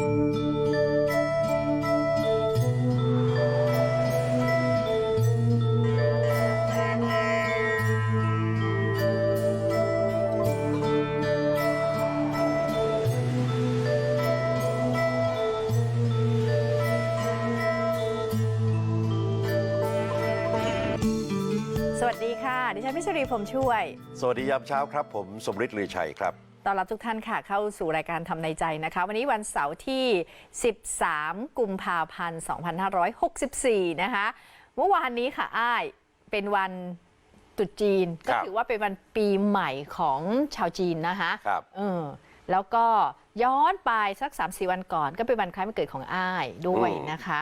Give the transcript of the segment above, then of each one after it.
สวัสดีค่ะ ดิฉันพิชรีผมช่วย สวัสดียามเช้าครับ ผมสมฤทธิ์ลือชัยครับ อนรับทุกท่านค่ะ เข้าสู่รายการทำในใจนะคะ วันนี้วันเสาร์ที่ 13 กุมภาพันธ์ 2564 นะคะ เมื่อวานนี้ค่ะอ้ายเป็นวันตรุษจีนคก็รับถือว่าเป็นวันปีใหม่ของชาวจีนนะคะครับเออแล้วก็ย้อนไปสัก 3-4 วันก่อน ก็เป็นวันคล้ายวันเกิดของอ้ายด้วยอืมนะคะ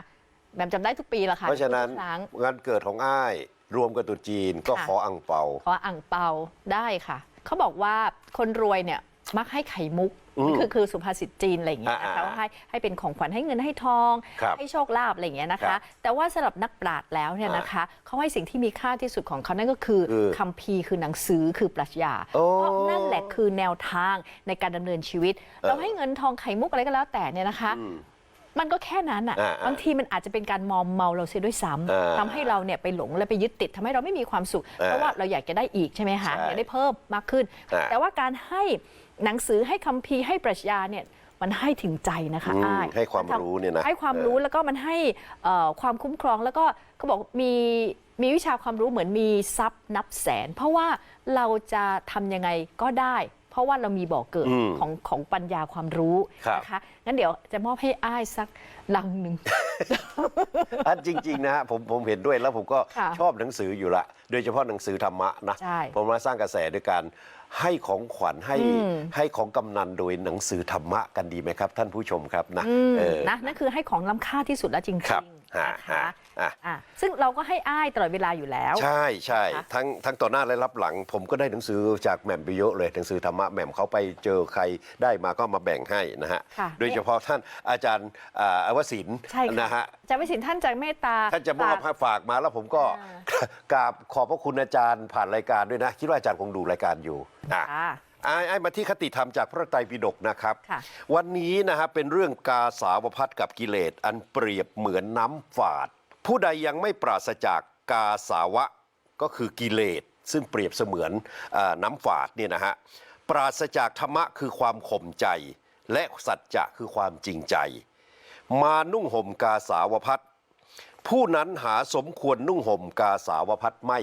แบบจำได้ทุกปีละค่ะเพราะฉะนั้นทุกครั้งงานเกิดของอ้ายรวมกับตรุษจีนก็ค่ะขออังเปา ขออ่างเปาได้ค่ะ เขาบอกว่าคนรวยเนี่ย มักให้ไข่มุกอืมคือคือสุภาษิตจีนอะไรอย่างเงี้ยนะคะอ่าๆว่าให้ให้เป็นของขวัญให้เงินให้ทอง ครับให้โชคลาภอะไรอย่างเงี้ยนะครัคะ บแต่ว่าสำหรับนักปราชญ์แล้วเนี่ยอ่านนะคะเขาให้สิ่งที่มีค่าที่สุดของเขานั่นก็คือคือคัมภีร์คือหนังสือคือปรัชญาโอ้เพราะนั่นแหละคือแนวทางในการดำเนินชีวิตเออเราให้เงินทองไข่มุกอะไรก็แล้วแต่เนี่ยนะคะอืมมันก็แค่นั้นอะอ่าๆบางทีมันอาจจะเป็นการมอมเมาเราเสียด้วยซ้อ่าำทำให้เราเนี่ยไปหลงและไปยึดติดทำให้เราไม่มีความสุขอ่าเพราะว่าเราอยากจะได้อีกใช่ไหมคะใช่อยากได้เพิ่มมากขึ้น อ่า แต่ว่าการให้ หนังสือให้คัมภีร์ให้ปรัชญาเนี่ยมันให้ถึงใจนะคะอืมอ้ายให้ความทำรู้เนี่ยนะให้ความรู้แล้วก็มันให้เอ่อความคุ้มครองแล้วก็เขาบอกมีมีวิชาความรู้เหมือนมีทรัพย์นับแสน เพราะว่าเราจะทำยังไงก็ได้ เพราะว่าเรามีบ่อเกิดอืมของของปัญญาความรู้ครับ นะคะงั้นเดี๋ยวจะมอบให้อ้ายสักลังหนึ่ง อันจริง ๆ นะฮะผมผมเห็นด้วยแล้วผมก็ค่ะชอบหนังสืออยู่ละ โดยเฉพาะหนังสือธรรมะนะ ใช่ผมมาสร้างกระแสด้วยการ ให้ของขวัญให้อืมให้ของกำนันโดยหนังสือธรรมะกันดีไหมครับ ท่านผู้ชมครับนะอืมเออนะนั่นคือให้ของล้ำค่าที่สุดแล้วจริงครับๆฮะนะคะฮะ อะอะซึ่งเราก็ให้อ้ายตลอดเวลาอยู่แล้ว ใช่ใช่นะคะทั้งทั้งต่อหน้าและรับหลัง ผมก็ได้หนังสือจากแหม่มไปเยอะเลยหนังสือธรรมะแหม่มเขาไปเจอใครได้มาก็มาแบ่งให้นะฮะค่ะ โดยเฉพาะท่านอาจารย์อ่าอวสินใช่ค่ะนะฮะจะไม่สินท่านจะเมตตาท่านจะมอบให้ฝากมาแล้วผมก็อ่ กราบขอบพระคุณอาจารย์ผ่านรายการด้วยนะ คิดว่าอาจารย์คงดูรายการอยู่อะ ค่ะ ไอ้ไอ้มาที่คติธรรมจากพระไตรปิฎกนะครับ ค่ะวันนี้นะฮะเป็นเรื่องกาสาวพัดกับกิเลสอันเปรียบเหมือนน้ำฝาด ผู้ใดยังไม่ปราศจากกาสาวะก็คือกิเลสซึ่งเปรียบเสมือนอน้ำฝาดเนี่ยนะฮะปราศจากธรรมะคือความข่มใจ และสัจจะคือความจริงใจ มานุ่งห่มกาสาวพัดผู้นั้นหาสมควรนุ่งห่มกาสาวพัดไม่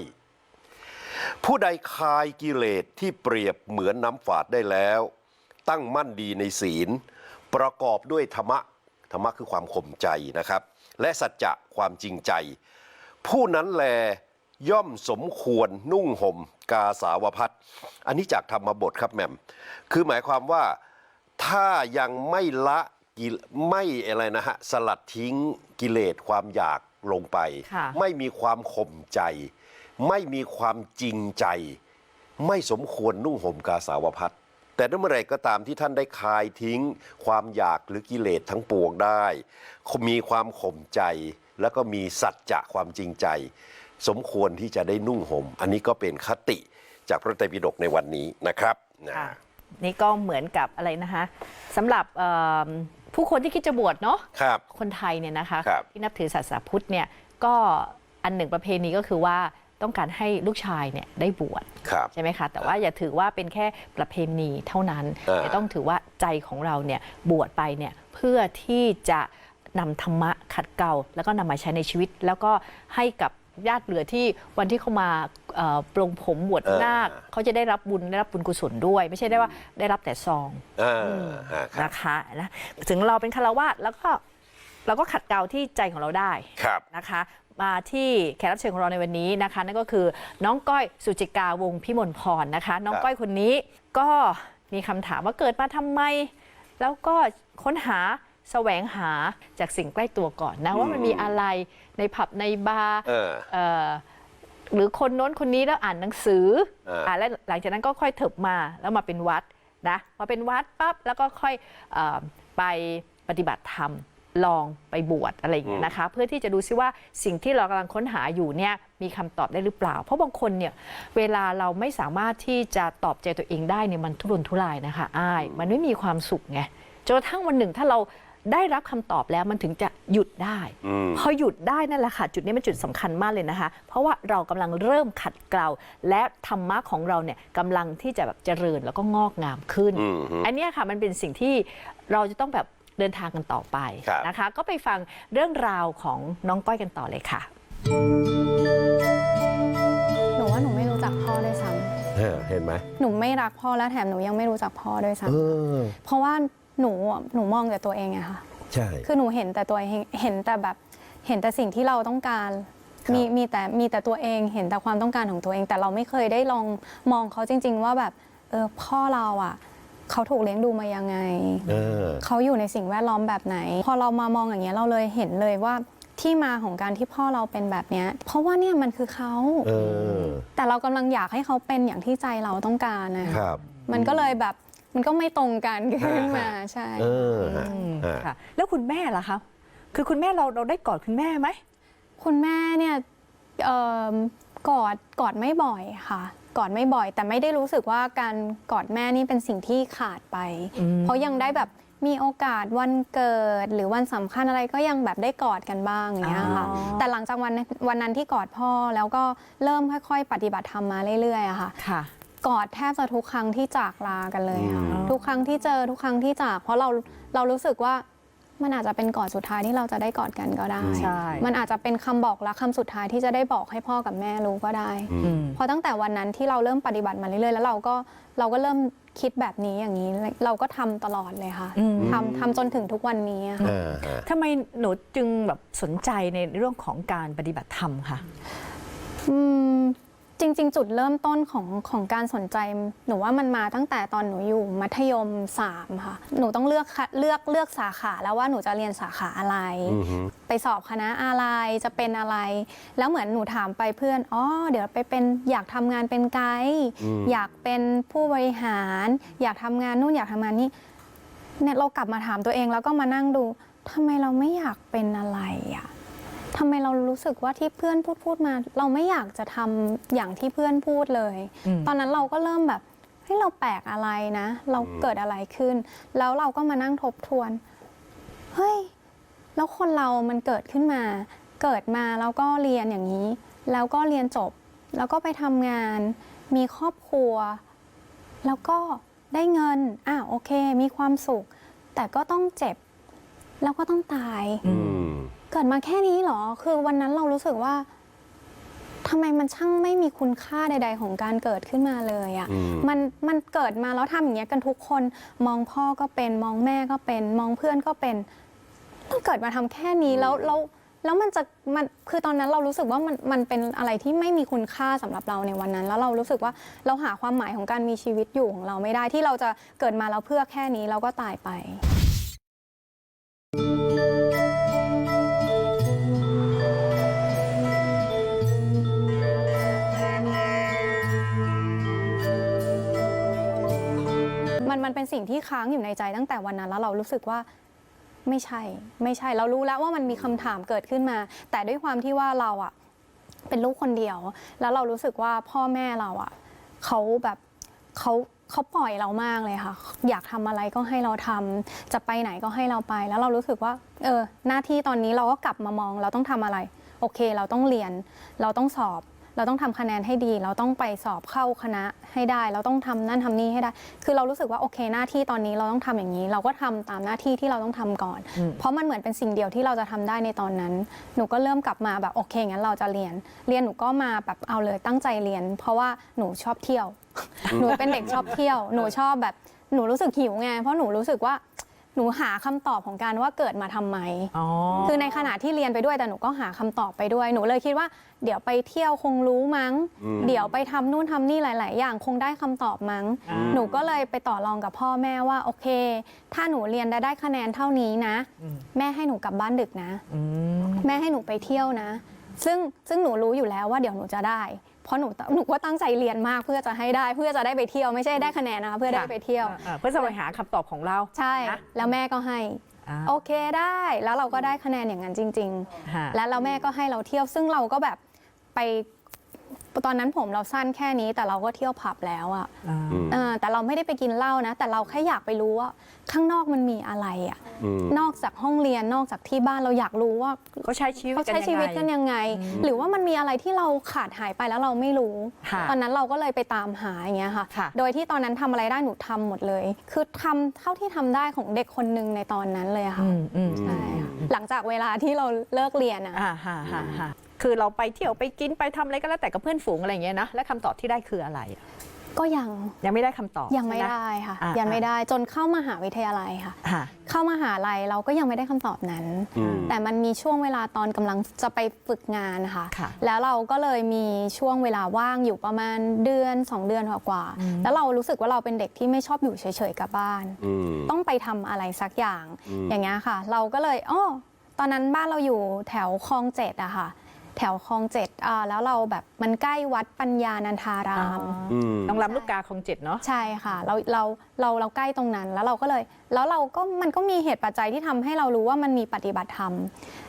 ผู้ใดคายกิเลสที่เปรียบเหมือนน้ำฝาดได้แล้ว ตั้งมั่นดีในศีล ประกอบด้วยธรรมะธรรมะคือความข่มใจนะครับ และสัจจะความจริงใจ ผู้นั้นแลย่อมสมควรนุ่งห่มกาสาวพัดอันนี้จากธรรมบทครับแหม่ม คือหมายความว่าถ้ายังไม่ละกิไม่อะไรนะฮะสลัดทิ้งกิเลสความอยากลงไปค่ะไม่มีความข่มใจ ไม่มีความจริงใจ ไม่สมควรนุ่งห่มกาสาวพัด แต่ถ้าเมื่อไหรก็ตามที่ท่านได้คายทิ้ง ความอยากหรือกิเลสทั้งปวงได้ มีความข่มใจแล้วก็มีสัจจะความจริงใจ สมควรที่จะได้นุ่งห่ม อันนี้ก็เป็นคติจากพระไตรปิฎกในวันนี้นะครับนะค่ะนี่ก็เหมือนกับอะไรนะคะสำหรับเอิ่มผู้คนที่คิดจะบวชเนาะครับคนไทยเนี่ยนะคะครับที่นับถือศาสนาพุทธเนี่ยก็อันหนึ่งประเพณีก็คือว่า ต้องการให้ลูกชายเนี่ยได้บวชครับใช่ไหมคะ แต่ว่าอย่าถือว่าเป็นแค่ประเพณีเท่านั้นอ่าแต่ต้องถือว่าใจของเราเนี่ยบวชไปเนี่ยเพื่อที่จะนำธรรมะขัดเกลาแล้วก็นำมาใช้ในชีวิต แล้วก็ให้กับญาติเหลือที่วันที่เขามาเอ่อปลงผมบวชเออนาคเขาจะได้รับบุญได้รับบุญกุศลด้วย ไม่ใช่ได้ว่าได้รับแต่ซองอ่าฮะครับนะคะนะถึงเราเป็นคารวาสแล้วก็เราก็ขัดเกลาที่ใจของเราได้ครับนะคะ มาที่แขกรับเชิญของเราในวันนี้นะคะ นั่นก็คือน้องก้อยสุจิกาวงศ์พิมลพรนะคะ น้องครับก้อยคนนี้ก็มีคำถามว่าเกิดมาทำไม แล้วก็ค้นหาแสวงหาจากสิ่งใกล้ตัวก่อนนะ ว่ามันมีอะไรในผับในบาร์เออ เอ่อหรือคนโน้นคนนี้แล้วอ่านหนังสืออ่าอ่านแล้วหลังจากนั้นก็ค่อยเถิบมาแล้วมาเป็นวัดนะมาเป็นวัดปั๊บแล้วก็ค่อยเออไปปฏิบัติธรรม ลองไปบวชอะไรอย่างเงี้ยนะคะ เพื่อที่จะดูซิว่าสิ่งที่เรากำลังค้นหาอยู่เนี่ยมีคำตอบได้หรือเปล่า เพราะบางคนเนี่ยเวลาเราไม่สามารถที่จะตอบใจตัวเองได้เนี่ยมันทุรนทุรายนะคะอ้ายมันไม่มีความสุขไงจนกระทั่งวันหนึ่งถ้าเราได้รับคำตอบแล้วมันถึงจะหยุดได้ อืม พอหยุดได้นั่นแหละค่ะ จุดนี้เป็นจุดสำคัญมากเลยนะคะ เพราะว่าเรากำลังเริ่มขัดเกลาและธรรมะของเราเนี่ยกำลังที่จะแบบเจริญแล้วก็งอกงามขึ้น อืมฮึอันเนี้ยค่ะมันเป็นสิ่งที่เราจะต้องแบบ เดินทางกันต่อไปครับนะคะ ก็ไปฟังเรื่องราวของน้องก้อยกันต่อเลยค่ะ หนูว่าหนูไม่รู้จักพ่อด้วยซ้เออเห็นไหมำหนูไม่รักพ่อและแถมหนูยังไม่รู้จักพ่อด้วยซ้เออำเพราะว่าหนูอะหนูมองแต่ตัวเองอะค่ะใช่คือหนูเห็นแต่ตัวเองเห็นแต่แบบเห็นแต่สิ่งที่เราต้องการครับมีมีแต่มีแต่ตัวเองเห็นแต่ความต้องการของตัวเอง แต่เราไม่เคยได้ลองมองเขาจริง ๆ ว่าแบบเออพ่อเราอะ เขาถูกเลี้ยงดูมายังไง เออ เขาอยู่ในสิ่งแวดล้อมแบบไหน พอเรามามองอย่างเงี้ยเราเลยเห็นเลยว่าที่มาของการที่พ่อเราเป็นแบบเนี้ย เพราะว่าเนี่ยมันคือเขา เออ แต่เรากำลังอยากให้เขาเป็นอย่างที่ใจเราต้องการนะคคะรับ มันก็เลยแบบมันก็ไม่ตรงกันขึ้นมาใช่ เออฮะอืมฮะ ค่ะ แล้วคุณแม่ล่ะคะคือคุณแม่เราเราได้กอดคุณแม่ไหม คุณแม่เนี่ยเอิ่มกอดกอดไม่บ่อยค่ะ กอดไม่บ่อย แต่ไม่ได้รู้สึกว่าการกอดแม่นี่เป็นสิ่งที่ขาดไปอืมเพราะยังได้แบบมีโอกาสวันเกิดหรือวันสำคัญอะไรก็ยังแบบได้กอดกันบ้างอย่างเงี้ยค่ะอ๋อแต่หลังจากวันนั้นวันนั้นที่กอดพ่อแล้วก็เริ่มค่อย ๆ ปฏิบัติธรรมมาเรื่อยๆอะค่ะค่ะกอดแทบจะทุกครั้งที่จากลากันเลยค่ะอืมทุกครั้งที่เจอทุกครั้งที่จาก เพราะเราเรารู้สึกว่า มันอาจจะเป็นกอดสุดท้ายที่เราจะได้กอดกันก็ได้ ใช่ มันอาจจะเป็นคำบอกรักคำสุดท้ายที่จะได้บอกให้พ่อกับแม่รู้ก็ได้ อืม เพราะตั้งแต่วันนั้นที่เราเริ่มปฏิบัติมาเรื่อยๆ แล้วเราก็เราก็เริ่มคิดแบบนี้อย่างนี้ เราก็ทำตลอดเลยค่ะอืม ทำทำจนถึงทุกวันนี้อะค่ะเออฮะ ทำไมหนูจึงแบบสนใจในเรื่องของการปฏิบัติธรรมคะ อืม จริง ๆ จุดเริ่มต้นของของการสนใจ หนูว่ามันมาตั้งแต่ตอนหนูอยู่มัธยมสามค่ะ หนูต้องเลือกค่ะเลือกเลือกสาขาแล้วว่าหนูจะเรียนสาขาอะไรอือฮึไปสอบคณะอะไรจะเป็นอะไร แล้วเหมือนหนูถามไปเพื่อนอ๋อเดี๋ยวไปเป็นอยากทำงานเป็นไกด์อืมอยากเป็นผู้บริหาร อยากทำงานนู่นอยากทำงานนี่เนี่ยเรากลับมาถามตัวเองแล้วก็มานั่งดูทำไมเราไม่อยากเป็นอะไรอะ ทำไมเรารู้สึกว่าที่เพื่อนพูดพูดมา เราไม่อยากจะทำอย่างที่เพื่อนพูดเลย อืม ตอนนั้นเราก็เริ่มแบบเฮ้ยเราแปลกอะไรนะ เราเกิดอะไรขึ้น แล้วเราก็มานั่งทบทวน เฮ้ย แล้วคนเรามันเกิดขึ้นมา เกิดมาแล้วก็เรียนอย่างนี้ แล้วก็เรียนจบ แล้วก็ไปทำงาน มีครอบครัว แล้วก็ได้เงิน อะโอเค มีความสุข แต่ก็ต้องเจ็บ แล้วก็ต้องตาย อืม เกิดมาแค่นี้เหรอ คือวันนั้นเรารู้สึกว่าทำไมมันช่างไม่มีคุณค่าใด ๆ ของการเกิดขึ้นมาเลยอะ่ะอืมมันมันเกิดมาแล้วทำอย่างเงี้ยกันทุกคน มองพ่อก็เป็น มองแม่ก็เป็น มองเพื่อนก็เป็นต้องเกิดมาทำแค่นี้แล้วแล้วแล้วมันจะมันคือตอนนั้นเรารู้สึกว่ามันมันเป็นอะไรที่ไม่มีคุณค่าสำหรับเราในวันนั้น แล้วเรารู้สึกว่าเราหาความหมายของการมีชีวิตอยู่ของเราไม่ได้ที่เราจะเกิดมาแล้วเพื่อแค่นี้แล้วก็ตายไป สิ่งที่ค้างอยู่ในใจตั้งแต่วันนั้น แล้วเรารู้สึกว่าไม่ใช่ ไม่ใช่เรารู้แล้วว่ามันมีคำถามเกิดขึ้นมา แต่ด้วยความที่ว่าเราอะเป็นลูกคนเดียว แล้วเรารู้สึกว่าพ่อแม่เราอะเขาแบบเขาเขาปล่อยเรามากเลยค่ะ อยากทำอะไรก็ให้เราทำจะไปไหนก็ให้เราไป แล้วเรารู้สึกว่า เออ หน้าที่ตอนนี้เราก็กลับมามอง เราต้องทำอะไร โอเค เราต้องเรียน เราต้องสอบ เราต้องทำคะแนนให้ดี เราต้องไปสอบเข้าคณะให้ได้ เราต้องทำนั่นทำนี่ให้ได้ คือเรารู้สึกว่าโอเคหน้าที่ตอนนี้เราต้องทำอย่างนี้ เราก็ทำตามหน้าที่ที่เราต้องทำก่อนอืมเพราะมันเหมือนเป็นสิ่งเดียวที่เราจะทำได้ในตอนนั้น หนูก็เริ่มกลับมาแบบโอเคงั้นเราจะเรียน เรียนหนูก็มาแบบเอาเลยตั้งใจเรียน เพราะว่าหนูชอบเที่ยว หนูเป็นเด็กชอบเที่ยว หนูชอบแบบหนูรู้สึกหิวไง เพราะหนูรู้สึกว่า หนูหาคำตอบของการว่าเกิดมาทำไม อ๋อ คือในขณะที่เรียนไปด้วยแต่หนูก็หาคำตอบไปด้วย หนูเลยคิดว่า เดี๋ยวไปเที่ยวคงรู้มั้ง อืม เดี๋ยวไปทำนู่นทำนี่หลาย ๆ อย่างคงได้คำตอบมั้งอืมหนูก็เลยไปต่อรองกับพ่อแม่ว่าโอเค ถ้าหนูเรียนได้ได้คะแนนเท่านี้นะอืมแม่ให้หนูกลับบ้านดึกนะ อืม แม่ให้หนูไปเที่ยวนะ ซึ่งซึ่งหนูรู้อยู่แล้วว่าเดี๋ยวหนูจะได้ เพราะหนูหนูก็ตั้งใจเรียนมากเพื่อจะให้ได้เพื่อจะได้ไปเที่ยวไม่ใช่ได้คะแนนนะคะเพื่อได้ไปเที่ยวอ่าเพื่อจะไปหาคำตอบของเราใช่นะแล้วแม่ก็ให้อ่าโอเคได้แล้วเราก็ได้คะแนนอย่างนั้นจริงๆฮะและแล้วแม่ก็ให้เราเที่ยวซึ่งเราก็แบบไป ตอนนั้นผมเราสั้นแค่นี้แต่เราก็เที่ยวผับแล้วอะอ่าเออแต่เราไม่ได้ไปกินเหล้านะ แต่เราแค่อยากไปรู้ว่าข้างนอกมันมีอะไรอะอืมนอกจากห้องเรียนนอกจากที่บ้านเราอยากรู้ว่าเขาใช้ชีวิตเขากันใช้ยังไงชีวิตกันยังไง หรือว่ามันมีอะไรที่เราขาดหายไปแล้วเราไม่รู้ค่ะตอนนั้นเราก็เลยไปตามหาอย่างเงี้ยค่ะค่ะโดยที่ตอนนั้นทำอะไรได้หนูทำหมดเลย คือทำเท่าที่ทำได้ของเด็กคนหนึ่งในตอนนั้นเลยค่ะอืมอืมใช่ค่ะหลังจากเวลาที่เราเลิกเรียนอะอ่าฮะฮะฮะ คือเราไปเที่ยวไปกินไปทำอะไรก็แล้วแต่กับเพื่อนฝูงอะไรอย่างเงี้ยนะและคำตอบที่ได้คืออะไรอะก็ยังยังไม่ได้คำตอบยังไม่ใช่ห ได้ค่ะ อ่ายั ยังไม่ได้จนเข้ามหาวิทยาลัยค่ะ ค่ะ เข้ามหาลัยเราก็ยังไม่ได้คำตอบนั้น อืม แต่มันมีช่วงเวลาตอนกำลังจะไปฝึกงานนะคะ ค่ะแล้วเราก็เลยมีช่วงเวลาว่างอยู่ประมาณเดือน 2 เดือนกว่าๆแล้วเรารู้สึกว่าเราเป็นเด็กที่ไม่ชอบอยู่เฉยๆกับบ้าน อืม ต้องไปทำอะไรสักอย่างอืม อย่างเงี้ยค่ะ เราก็เลยอ้อตอนนั้นบ้านเราอยู่แถวคลองเจ็ดอะค่ะ แถวคลองเจ็ดอ่าแล้วเราแบบมันใกล้วัดปัญญานันทาราม อืม ต้องรับลูกกาของเจ็ดเนาะ ใช่ค่ะ เราเราเราเราใกล้ตรงนั้นแล้วเราก็เลย แล้วเราก็มันก็มีเหตุปัจจัยที่ทำให้เรารู้ว่ามันมีปฏิบัติธรรม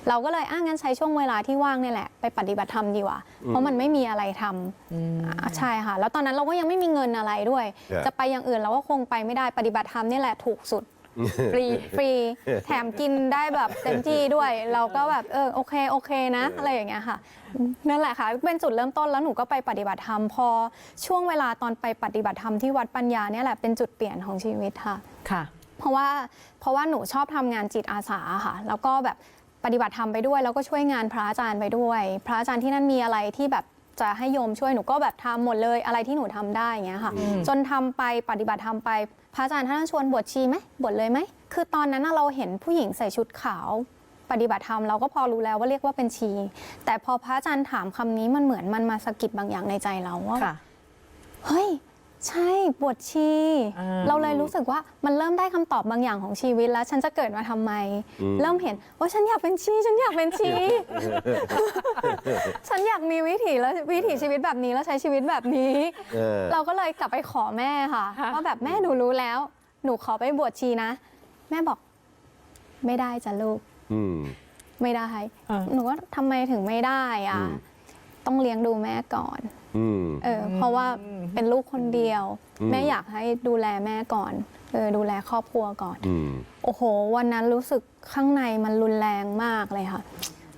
เราก็เลยอะงั้นใช้ช่วงเวลาที่ว่างเนี่ยแหละไปปฏิบัติธรรมดีกว่าเพราะมันไม่มีอะไรทำอืมอ่าใช่ค่ะ แล้วตอนนั้นเราก็ยังไม่มีเงินอะไรด้วย Yeah. จะไปอย่างอื่นเราก็คงไปไม่ได้ปฏิบัติธรรมนี่แหละถูกสุด ฟรีฟรีแถมกินได้แบบเต็มที่ด้วย เราก็แบบเออโอเคโอเคนะ อะไรอย่างเงี้ยค่ะนั่นแหละค่ะเป็นจุดเริ่มต้นแล้วหนูก็ไปปฏิบัติธรรมพอช่วงเวลาตอนไปปฏิบัติธรรมที่วัดปัญญาเนี่ยแหละเป็นจุดเปลี่ยนของชีวิตค่ะค่ะ เพราะว่าเพราะว่าหนูชอบทำงานจิตอาสาค่ะ แล้วก็แบบปฏิบัติธรรมไปด้วย แล้วก็ช่วยงานพระอาจารย์ไปด้วย พระอาจารย์ที่นั่นมีอะไรที่แบบ จะให้โยมช่วยหนูก็แบบทำหมดเลยอะไรที่หนูทำได้อย่างเงี้ยค่ะ จนทำไปปฏิบัติธรรมไป พระอาจารย์ท่านชวนบวชชีไหมบวชเลยไหมคือตอนนั้นน่ะเราเห็นผู้หญิงใส่ชุดขาว ปฏิบัติธรรมเราก็พอรู้แล้วว่าเรียกว่าเป็นชี แต่พอพระอาจารย์ถามคำนี้มันเหมือนมันมาสะกิดบางอย่างในใจเราว่าค่ะเฮ้ย ใช่บวชชีอ่า เราเลยรู้สึกว่ามันเริ่มได้คำตอบบางอย่างของชีวิตแล้ว ฉันจะเกิดมาทำไมเริ่มเห็นว่าฉันอยากเป็นชีฉันอยากเป็นชี ฉันอยากมีวิถีแล้ววิถีชีวิตแบบนี้แล้วใช้ชีวิตแบบนี้ เออ เราก็เลยกลับไปขอแม่ค่ะค่ะ ว่าแบบแม่หนูรู้แล้ว หนูขอไปบวชชีนะ แม่บอกไม่ได้จ้ะลูก อืม ไม่ได้เออหนูว่าทำไมถึงไม่ได้อะ อืม ต้องเลี้ยงดูแม่ก่อนอืม เออเพราะว่าเป็นลูกคนเดียว อืม แม่อยากให้ดูแลแม่ก่อนเออดูแลครอบครัวก่อน อืม โอ้โห วันนั้นรู้สึกข้างในมันรุนแรงมากเลยค่ะ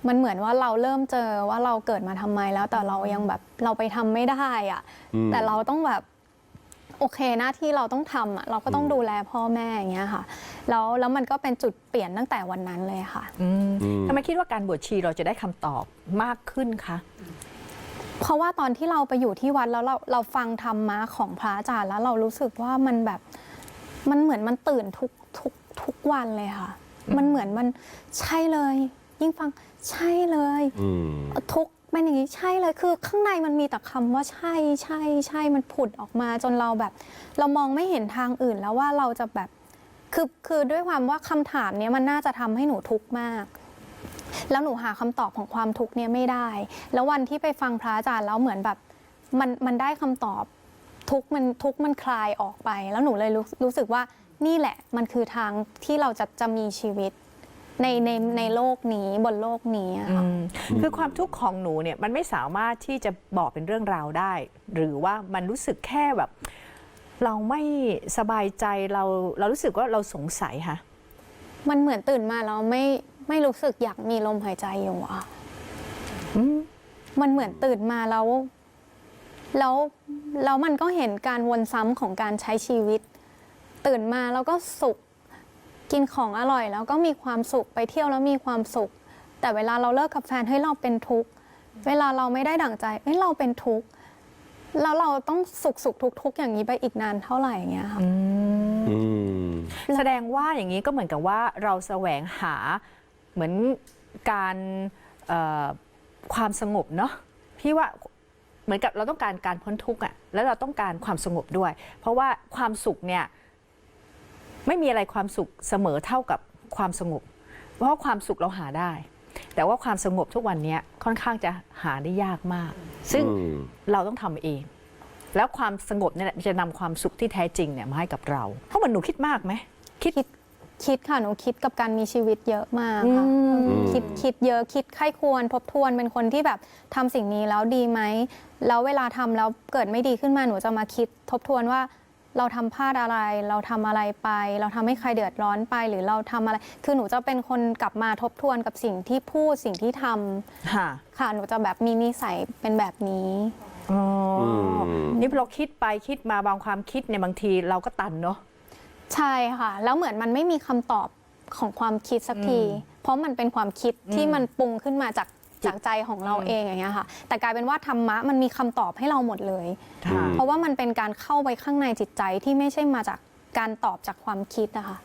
มันเหมือนว่าเราเริ่มเจอว่าเราเกิดมาทำไมแล้ว แต่เรายังแบบเราไปทำไม่ได้อะอืม แต่เราต้องแบบโอเคหน้าที่เราต้องทำอะเราก็ต้องดูแลพ่อแม่อย่างเงี้ยค่ะ แล้วแล้วมันก็เป็นจุดเปลี่ยนตั้งแต่วันนั้นเลยค่ะ อืมอืมทำไมคิดว่าการบวชชีเราจะได้คำตอบมากขึ้นคะ เพราะว่าตอนที่เราไปอยู่ที่วัดแล้วเราเราฟังธรรมะของพระอาจารย์แล้วเรารู้สึกว่ามันแบบมันเหมือนมันตื่นทุกทุกทุกวันเลยค่ะ มันเหมือนมันใช่เลย ยิ่งฟังใช่เลยอืมทุกเป็นอย่างนี้ใช่เลยคือข้างในมันมีแต่คำว่าใช่ใช่ใช่มันผุดออกมาจนเราแบบ เรามองไม่เห็นทางอื่นแล้วว่าเราจะแบบคือคือด้วยความว่าคำถามเนี้ยมันน่าจะทำให้หนูทุกข์มาก แล้วหนูหาคำตอบของความทุกข์เนี้ยไม่ได้ แล้ววันที่ไปฟังพระอาจารย์แล้วเหมือนแบบมันมันได้คำตอบทุกข์มันทุกข์มันคลายออกไป แล้วหนูเลยรู้รู้สึกว่านี่แหละมันคือทางที่เราจะจะมีชีวิตในในในโลกนี้บนโลกนี้อะค่ะอืมคือความทุกข์ของหนูเนี่ยมันไม่สามารถที่จะบอกเป็นเรื่องราวได้ หรือว่ามันรู้สึกแค่แบบ เราไม่สบายใจเราเรารู้สึกว่าเราสงสัยค่ะมันเหมือนตื่นมาแล้วไม่ ไม่รู้สึกอยากมีลมหายใจอยู่อะอืมมันเหมือนตื่นมาแล้ว แล้วแล้วมันก็เห็นการวนซ้ำของการใช้ชีวิต ตื่นมาแล้วก็สุข กินของอร่อย แล้วก็มีความสุขไปเที่ยวแล้วมีความสุข แต่เวลาเราเลิกกับแฟนเฮ้ยเราเป็นทุกข์เวลาเราไม่ได้ดั่งใจเฮ้ยเราเป็นทุกข์แล้วเราต้องสุขสุขทุกทุกข์อย่างนี้ไปอีกนานเท่าไหร่อย่างเงี้ยค่ะอืมแสดงว่าอย่างนี้ก็เหมือนกับว่าเราแสวงหา เหมือนการเอ่อความสงบเนาะพี่ว่าเหมือนกับเราต้องการการพ้นทุกข์อะแล้วเราต้องการความสงบด้วย เพราะว่าความสุขเนี่ยไม่มีอะไรความสุขเสมอเท่ากับความสงบ เพราะว่าความสุขเราหาได้ แต่ว่าความสงบทุกวันเนี้ยค่อนข้างจะหาได้ยากมาก ซึ่งอืมเราต้องทำเอง แล้วความสงบเนี่ยแหละจะนำความสุขที่แท้จริงเนี่ยมาให้กับเราเพราะเหมือนหนูคิดมากไหมคิด คิดค่ะหนูคิดกับการมีชีวิตเยอะมากค่ะอืม คิดคิดเยอะคิดไข้ควรทบทวนเป็นคนที่แบบทำสิ่งนี้แล้วดีไหมแล้วเวลาทำแล้วเกิดไม่ดีขึ้นมาหนูจะมาคิดทบทวนว่า เราทำพลาดอะไร เราทำอะไรไป เราทำให้ใครเดือดร้อนไปหรือเราทำอะไร คือหนูจะเป็นคนกลับมาทบทวนกับสิ่งที่พูดสิ่งที่ทำค่ะค่ะหนูจะแบบมีนิสัยเป็นแบบนี้ อ๋ออม นี่พอเราคิดไปคิดมาบางความคิดเนี่ยบางทีเราก็ตันเนาะ ใช่ค่ะ แล้วเหมือนมันไม่มีคำตอบของความคิดสักที เพราะมันเป็นความคิดที่มันปรุงขึ้นมาจากจากใจของเราเองอย่างเงี้ยค่ะ แต่กลายเป็นว่าธรรมะมันมีคำตอบให้เราหมดเลย ค่ะ เพราะว่ามันเป็นการเข้าไปข้างในจิตใจที่ไม่ใช่มาจากการตอบจากความคิดนะคะ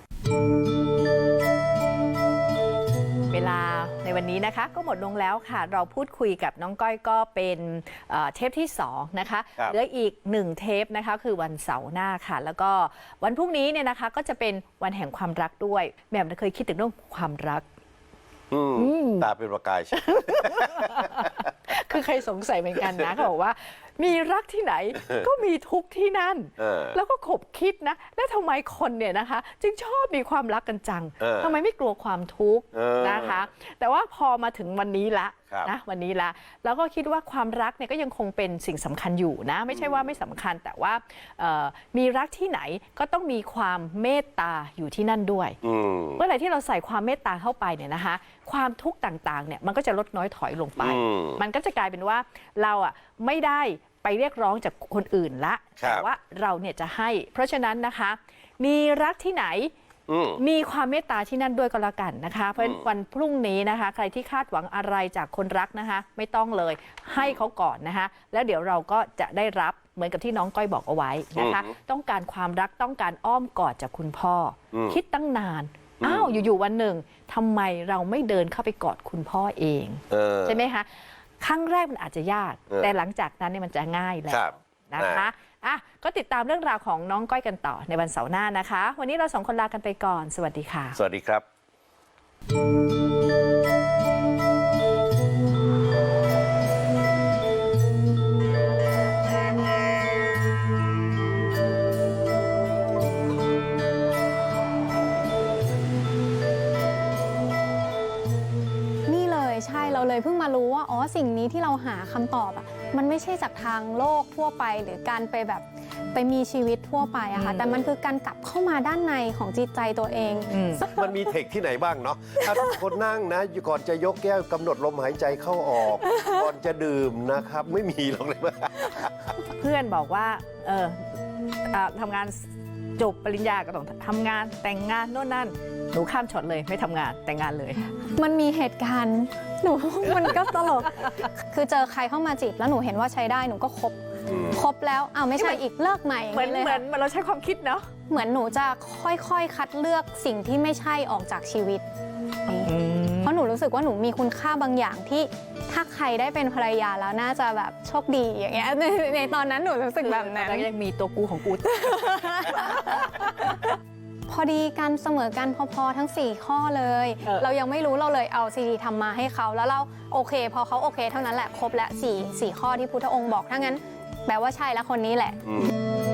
เวลาในวันนี้นะคะ ก็หมดลงแล้วค่ะ เราพูดคุยกับน้องก้อยก็เป็นเอ่อเทปที่ 2 นะคะครับเหลืออีก 1 เทปนะคะ คือวันเสาร์หน้าค่ะ แล้วก็วันพรุ่งนี้เนี่ยนะคะ ก็จะเป็นวันแห่งความรักด้วยแหม่มเคยคิดถึงเรื่องความรักอืมอืมตาเป็นประกายใช่คือเคยสงสัยเหมือนกันนะเขาบอกว่า มีรักที่ไหน ก็มีทุกข์ที่นั่น เออ แล้วก็ขบคิดนะ แล้วทำไมคนเนี่ยนะคะ จึงชอบมีความรักกันจังเออทำไมไม่กลัวความทุกข์เออนะคะ แต่ว่าพอมาถึงวันนี้ละครับนะวันนี้ละแล้วก็คิดว่าความรักเนี่ยก็ยังคงเป็นสิ่งสำคัญอยู่นะ ไม่ใช่ว่าไม่สำคัญแต่ว่าเอ่อมีรักที่ไหนก็ต้องมีความเมตตาอยู่ที่นั่นด้วย อืม เมื่อไหร่ที่เราใส่ความเมตตาเข้าไปเนี่ยนะคะ ความทุกข์ต่างๆเนี่ยมันก็จะลดน้อยถอยลงไป อืม มันก็จะกลายเป็นว่าเราอะไม่ได้ ไปเรียกร้องจากคนอื่นละครับ แต่ว่าเราเนี่ยจะให้ เพราะฉะนั้นนะคะ มีรักที่ไหน อืม มีความเมตตาที่นั่นด้วยก็แล้วกันนะคะ เพราะฉะนั้นวันพรุ่งนี้นะคะ ใครที่คาดหวังอะไรจากคนรักนะคะ ไม่ต้องเลยให้เขาก่อนนะคะ แล้วเดี๋ยวเราก็จะได้รับเหมือนกับที่น้องก้อยบอกเอาไว้นะคะ อือฮึต้องการความรักต้องการอ้อมกอดจากคุณพ่ออมคิดตั้งนานอ้าวอยู่ๆวันหนึ่งทำไมเราไม่เดินเข้าไปกอดคุณพ่อเอง เออ ใช่ไหมคะ ครั้งแรกมันอาจจะยากเออแต่หลังจากนั้นเนี่ยมันจะง่ายแล้ครัวบนะคะอะก็ติดตามเรื่องราวของน้องก้อยกันต่อในวันเสาร์หน้านะคะ วันนี้เราสองคนลากันไปก่อน สวัสดีค่ะ สวัสดีครับ ว่าอ๋อสิ่งนี้ที่เราหาคำตอบอะมันไม่ใช่จากทางโลกทั่วไป หรือการไปแบบไปมีชีวิตทั่วไปอะค่ะอืมแต่มันคือการกลับเข้ามาด้านในของจิตใจตัวเองอืมมันมีเทคที่ไหนบ้างเนาะถ้าทุกคนนั่งนะก่อนจะยกแก้วกำหนดลมหายใจเข้าออก ก่อนจะดื่มนะครับ ไม่มีหรอกเลยว่าเพื่อนบอกว่าเอออ่าทำงานจบปริญญาก็ต้องทำงานแต่งงานโน่นนั่น หนูข้ามช็อตเลยไม่ทำงานแต่งงานเลย มันมีเหตุการณ์หนู มันก็ตลก คือเจอใครเข้ามาจีบแล้วหนูเห็นว่าใช้ได้หนูก็คบอืมคบแล้วอ้าวไม่ใช่อีกเลิกใหม่อย่างเหมือนนี้เลยเหมือค่ะนเหมือนเราใช้ความคิดเนาะเหมือนหนูจะค่อยๆ คัดเลือกสิ่งที่ไม่ใช่ออกจากชีวิต เพราะหนูรู้สึกว่าหนูมีคุณค่าบางอย่างที่ถ้าใครได้เป็นภรรยาแล้วน่าจะแบบโชคดีอย่างเงี้ยในในตอนนั้นหนูรู้สึกแบบนั้นแล้วยังมีตัวกูของกู พอดีกันเสมอกันพอๆทั้ง 4 ข้อเลย เออ เรายังไม่รู้เราเลยเอาซีดีทำมาให้เขาแล้วเราโอเค พอเขาโอเค เท่านั้นแหละครบและ4 4ข้อที่พุทธองค์บอกถ้างั้นแปลว่าใช่แล้วคนนี้แหละ อืม